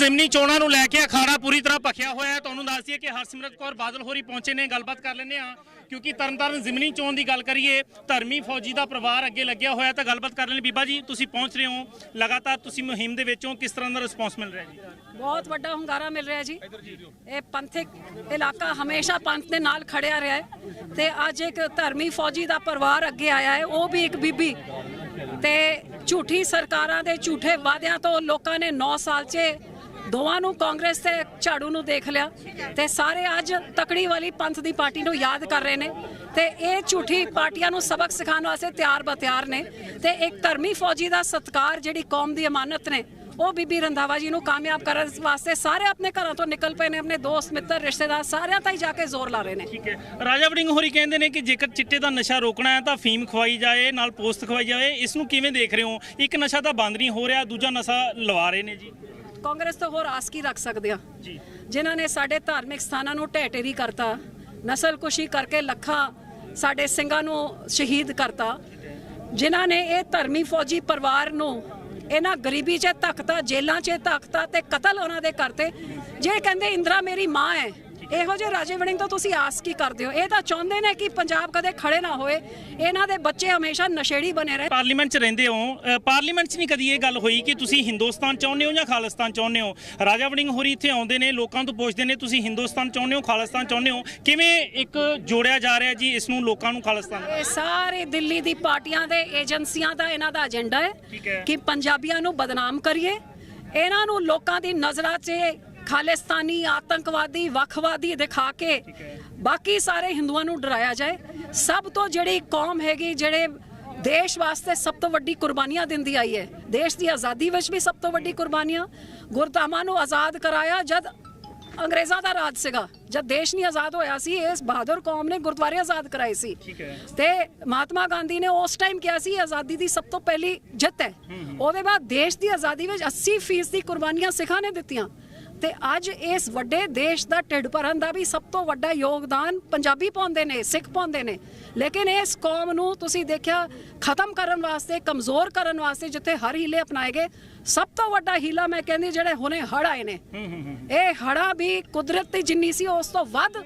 ਜ਼ਿਮਨੀ ਚੋਣਾਂ ਨੂੰ ਲੈ ਕੇ ਅਖਾੜਾ ਪੂਰੀ ਤਰ੍ਹਾਂ ਭਖਿਆ ਹੋਇਆ ਹੈ। ਤੁਹਾਨੂੰ ਦੱਸ ਦਈਏ ਕਿ ਹਰਸਿਮਰਤ ਕੌਰ ਬਾਦਲ ਹੋਰੀ ਪਹੁੰਚੇ ਨੇ, ਗੱਲਬਾਤ ਕਰ ਲੈਂਦੇ ਆ ਕਿਉਂਕਿ ਤਰਨਤਾਰਨ ਜ਼ਿਮਨੀ ਚੋਣ ਦੀ ਗੱਲ ਕਰੀਏ, ਧਰਮੀ ਫੌਜੀ ਦਾ ਪਰਿਵਾਰ ਅੱਗੇ ਲੱਗਿਆ ਹੋਇਆ ਤਾਂ ਗੱਲਬਾਤ ਕਰ ਲੈਣੀ ਬੀਬਾ ਜੀ, ਤੁਸੀਂ ਪਹੁੰਚ ਰਹੇ ਹੋ। ਲਗਾਤਾਰ ਤੁਸੀਂ ਮੁਹਿੰਮ ਦੇ ਵਿੱਚੋਂ ਕਿਸ ਤਰ੍ਹਾਂ ਦਾ ਰਿਸਪੌਂਸ ਮਿਲ ਰਿਹਾ ਜੀ? ਬਹੁਤ ਵੱਡਾ ਹੁੰਗਾਰਾ ਮਿਲ ਰਿਹਾ ਜੀ। ਇਹ ਪੰਥਕ ਇਲਾਕਾ ਹਮੇਸ਼ਾ ਪੰਥ ਦੇ ਨਾਲ ਖੜਿਆ ਰਿਹਾ ਹੈ ਤੇ ਅੱਜ ਇੱਕ ਧਰਮੀ ਫੌਜੀ ਦਾ ਪਰਿਵਾਰ ਅੱਗੇ ਆਇਆ ਹੈ। ਉਹ ਵੀ ਇੱਕ ਬੀਬੀ ਤੇ ਝੂਠੀ ਸਰਕਾਰਾਂ ਦੇ ਝੂਠੇ ਵਾਅਦਿਆਂ ਤੋਂ ਲੋਕਾਂ ਨੇ 9 ਸਾਲ 'ਚ ਦੋਵਾਂ ਨੂੰ ਕਾਂਗਰਸ ਤੇ ਝਾੜੂ ਨੂੰ ਦੇਖ ਲਿਆ ਤੇ ਸਾਰੇ ਅੱਜ ਤਕੜੀ ਵਾਲੀ ਪੰਥ ਦੀ ਪਾਰਟੀ ਨੂੰ ਯਾਦ ਕਰ ਰਹੇ ਨੇ ਤੇ ਇਹ ਝੂਠੀ ਪਾਰਟੀਆਂ ਨੂੰ ਸਬਕ ਸਿਖਾਉਣ ਵਾਸਤੇ ਤਿਆਰ ਬਤਿਆਰ ਨੇ ਤੇ ਇੱਕ ਧਰਮੀ ਫੌਜੀ ਦਾ ਸਤਕਾਰ ਜਿਹੜੀ ਕੌਮ ਦੀ ਅਮਾਨਤ ਨੇ, ਉਹ ਬੀਬੀ ਰੰਧਾਵਾ ਜੀ ਨੂੰ ਕਾਮਯਾਬ ਕਰਨ ਵਾਸਤੇ ਸਾਰੇ ਆਪਣੇ ਘਰਾਂ ਤੋਂ ਨਿਕਲ ਪਏ ਨੇ, ਆਪਣੇ ਦੋਸਤ, ਮਿੱਤਰ, ਰਿਸ਼ਤੇਦਾਰ ਸਾਰਿਆਂ ਤਾਈਂ ਜਾ ਕੇ ਜ਼ੋਰ ਲਾ ਰਹੇ ਨੇ। ਠੀਕ ਹੈ। ਰਾਜਾ ਵੜਿੰਗ ਹੋਰੀ ਕਹਿੰਦੇ ਨੇ ਕਿ ਜੇਕਰ ਚਿੱਟੇ ਦਾ ਨਸ਼ਾ ਰੋਕਣਾ ਹੈ ਤਾਂ ਫੀਮ ਖਵਾਈ ਜਾਏ, ਨਾਲ ਪੋਸਟ ਖਵਾਈ ਜਾਏ ਇਸ ਨੂੰ ਕਿਵੇਂ ਦੇਖ ਰਹੇ ਹੋ? ਇੱਕ ਨਸ਼ਾ ਤਾਂ ਬੰਦ ਨਹੀਂ ਹੋ ਰਿਹਾ, ਦੂਜਾ ਨਸ਼ਾ ਲਵਾ ਰਹੇ ਨੇ ਜੀ। ਕਾਂਗਰਸ ਤੋਂ ਹੋਰ ਆਸ ਕੀ ਰੱਖ ਸਕਦੇ ਆ? ਜੀ। ਜਿਨ੍ਹਾਂ ਨੇ ਸਾਡੇ ਧਾਰਮਿਕ ਸਥਾਨਾਂ ਨੂੰ ਢਹਿ-ਢੇਰੀ ਕਰਤਾ ਨਸਲਕੁਸ਼ੀ ਕਰਕੇ ਲੱਖਾਂ ਸਾਡੇ ਸਿੰਘਾਂ ਨੂੰ ਸ਼ਹੀਦ ਕਰਤਾ। ਜਿਨ੍ਹਾਂ ਨੇ ਇਹ ਧਰਮੀ ਫੌਜੀ ਪਰਿਵਾਰ ਨੂੰ ਇਹਨਾਂ ਗਰੀਬੀ 'ਚ ਧੱਕਤਾ ਜੇਲ੍ਹਾਂ 'ਚ ਧੱਕਤਾ ਤੇ ਕਤਲ ਉਹਨਾਂ ਦੇ ਕਰਤੇ। ਜੇ ਕਹਿੰਦੇ ਇੰਦਰਾ ਮੇਰੀ ਮਾਂ ਹੈ। ਇਹੋ ਜਿਹੇ ਰਾਜੇ ਵੜਿੰਗ ਤੋਂ ਤੁਸੀਂ ਆਸ ਕੀ ਕਰਦੇ ਹੋ? ਇਹ ਤਾਂ ਚਾਹੁੰਦੇ ਨੇ ਕਿ ਪੰਜਾਬ ਕਦੇ ਖੜੇ ਨਾ ਹੋਏ। ਇਹਨਾਂ ਦੇ ਬੱਚੇ ਹਮੇਸ਼ਾ ਨਸ਼ੇੜੀ ਬਣੇ ਰਹੇ। ਪਾਰਲੀਮੈਂਟ 'ਚ ਰਹਿੰਦੇ ਹੋ। ਪਾਰਲੀਮੈਂਟ 'ਚ ਨਹੀਂ ਕਦੀ ਇਹ ਗੱਲ ਹੋਈ ਕਿ ਤੁਸੀਂ ਹਿੰਦੁਸਤਾਨ ਚਾਹੁੰਦੇ ਹੋ ਜਾਂ ਖਾਲਿਸਤਾਨ ਚਾਹੁੰਦੇ ਹੋ? ਰਾਜਾ ਵੜਿੰਗ ਹੋਰੀ ਇੱਥੇ ਆਉਂਦੇ ਨੇ ਲੋਕਾਂ ਤੋਂ ਪੁੱਛਦੇ ਨੇ ਤੁਸੀਂ ਹਿੰਦੁਸਤਾਨ ਚਾਹੁੰਦੇ ਹੋ ਖਾਲਿਸਤਾਨ ਚਾਹੁੰਦੇ ਹੋ? ਕਿਵੇਂ ਇੱਕ ਜੋੜਿਆ ਜਾ ਰਿਹਾ ਜੀ ਇਸ ਨੂੰ ਲੋਕਾਂ ਨੂੰ ਖਾਲਿਸਤਾਨ ਇਹ ਸਾਰੇ ਦਿੱਲੀ ਦੀ ਪਾਰਟੀਆਂ ਦੇ ਏਜੰਸੀਆਂ ਦਾ ਇਹਨਾਂ ਦਾ ਏਜੰਡਾ ਹੈ। ਕਿ ਪੰਜਾਬੀਆਂ ਨੂੰ ਬਦਨਾਮ ਕਰੀਏ। ਇਹਨਾਂ ਨੂੰ ਲੋਕਾਂ ਦੀ ਨਜ਼ਰਾਂ 'ਚ ਖਾਲਿਸਤਾਨੀ ਆਤੰਕਵਾਦੀ ਵੱਖਵਾਦੀ ਦਿਖਾ ਕੇ ਬਾਕੀ ਸਾਰੇ ਹਿੰਦੂਆਂ ਨੂੰ ਡਰਾਇਆ ਜਾਏ। ਸਭ ਤੋਂ ਜਿਹੜੀ ਕੌਮ ਹੈਗੀ ਜਿਹੜੇ ਦੇਸ਼ ਵਾਸਤੇ ਸਭ ਤੋਂ ਵੱਡੀ ਕੁਰਬਾਨੀਆਂ ਦਿੰਦੀ ਆਈ ਹੈ। ਦੇਸ਼ ਦੀ ਆਜ਼ਾਦੀ ਵਿੱਚ ਵੀ ਸਭ ਤੋਂ ਵੱਡੀ ਕੁਰਬਾਨੀਆਂ। ਗੁਰਧਾਮਾਂ ਨੂੰ ਆਜ਼ਾਦ ਕਰਾਇਆ ਜਦ ਅੰਗਰੇਜ਼ਾਂ ਦਾ ਰਾਜ ਸੀਗਾ। ਜਦ ਦੇਸ਼ ਨਹੀਂ ਆਜ਼ਾਦ ਹੋਇਆ ਸੀ ਇਸ ਬਹਾਦਰ ਕੌਮ ਨੇ ਗੁਰਦੁਆਰੇ ਆਜ਼ਾਦ ਕਰਾਏ ਸੀ। ਤੇ ਮਹਾਤਮਾ ਗਾਂਧੀ ਨੇ ਉਸ ਟਾਈਮ ਕਿਹਾ ਸੀ ਆਜ਼ਾਦੀ ਦੀ ਸਭ ਤੋਂ ਪਹਿਲੀ ਜਿੱਤ ਹੈ। ਉਹਦੇ ਬਾਅਦ ਦੇਸ਼ ਦੀ ਆਜ਼ਾਦੀ ਵਿੱਚ 80% ਦੀ ਕੁਰਬਾਨੀਆਂ ਸਿੱਖਾਂ ਨੇ ਦਿੱਤੀਆਂ। ਤੇ ਅੱਜ ਇਸ ਵੱਡੇ ਦੇਸ਼ ਦਾ ਢਿੱਡ ਭਰਨ ਦਾ ਵੀ ਸਭ ਤੋਂ ਵੱਡਾ ਯੋਗਦਾਨ ਪੰਜਾਬੀ ਪਾਉਂਦੇ ਨੇ ਸਿੱਖ ਪਾਉਂਦੇ ਨੇ। ਲੇਕਿਨ ਇਸ ਕੌਮ ਨੂੰ ਤੁਸੀਂ ਦੇਖਿਆ ਖਤਮ ਕਰਨ ਵਾਸਤੇ ਕਮਜ਼ੋਰ ਕਰਨ ਵਾਸਤੇ ਜਿੱਥੇ ਹਰ ਹੀਲੇ ਅਪਣਾਏ ਗਏ ਸਭ ਤੋਂ ਵੱਡਾ ਹੀਲਾ ਮੈਂ ਕਹਿੰਦੀ ਜਿਹੜੇ ਹੁਣੇ ਹੜ ਆਏ ਨੇ। ਇਹ ਹੜਾ ਵੀ ਕੁਦਰਤ ਦੀ ਜਿੰਨੀ ਸੀ ਉਸ ਤੋਂ ਵੱਧ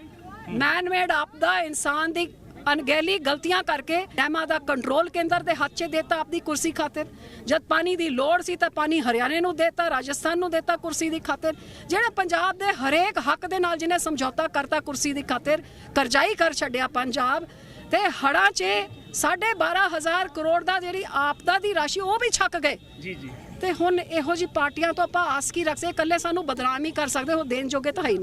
ਮੈਨ ਮੇਡ ਆਪਦਾ ਇਨਸਾਨ ਦੀ ਅਣਗਹਿਲੀ ਗਲਤੀਆਂ ਕਰਕੇ ਡੈਮਾਂ ਦਾ ਕੰਟਰੋਲ ਕੇਂਦਰ ਦੇ ਹੱਥ 'ਚ ਦੇਤਾ ਆਪਣੀ ਕੁਰਸੀ ਖਾਤਰ। ਜਦ ਪਾਣੀ ਦੀ ਲੋੜ ਸੀ ਤਾਂ ਪਾਣੀ ਹਰਿਆਣੇ ਨੂੰ ਦੇਤਾ ਰਾਜਸਥਾਨ ਨੂੰ ਦੇਤਾ ਕੁਰਸੀ ਦੀ ਖਾਤਰ। ਜਿਹੜਾ ਪੰਜਾਬ ਦੇ ਹਰੇਕ ਹੱਕ ਦੇ ਨਾਲ ਜਿਹਨੇ ਸਮਝੌਤਾ ਕਰਤਾ ਕੁਰਸੀ ਦੀ ਖਾਤਰ ਕਰਜ਼ਾਈ ਕਰ ਛੱਡਿਆ ਪੰਜਾਬ ਤੇ ਹੜਾਂ 'ਚ 12500 ਕਰੋੜ ਦਾ ਜਿਹੜੀ ਆਪਦਾ ਦੀ ਰਾਸ਼ੀ ਉਹ ਵੀ ਛੱਕ ਗਏ। ਜੀ ਜੀ। ਤੇ ਹੁਣ ਇਹੋ ਜੀ ਪਾਰਟੀਆਂ ਤੋਂ ਆਪਾਂ ਆਸ ਕੀ ਰੱਖ ਸਕਦੇ ਇਕੱਲੇ ਸਾਨੂੰ ਬਦਨਾਮ ਹੀ ਕਰ ਸਕਦੇ ਹੋ ਦੇਣ ਜੋਗੇ ਤਾਂ ਹੈ ਹੀ ਨਹੀਂ।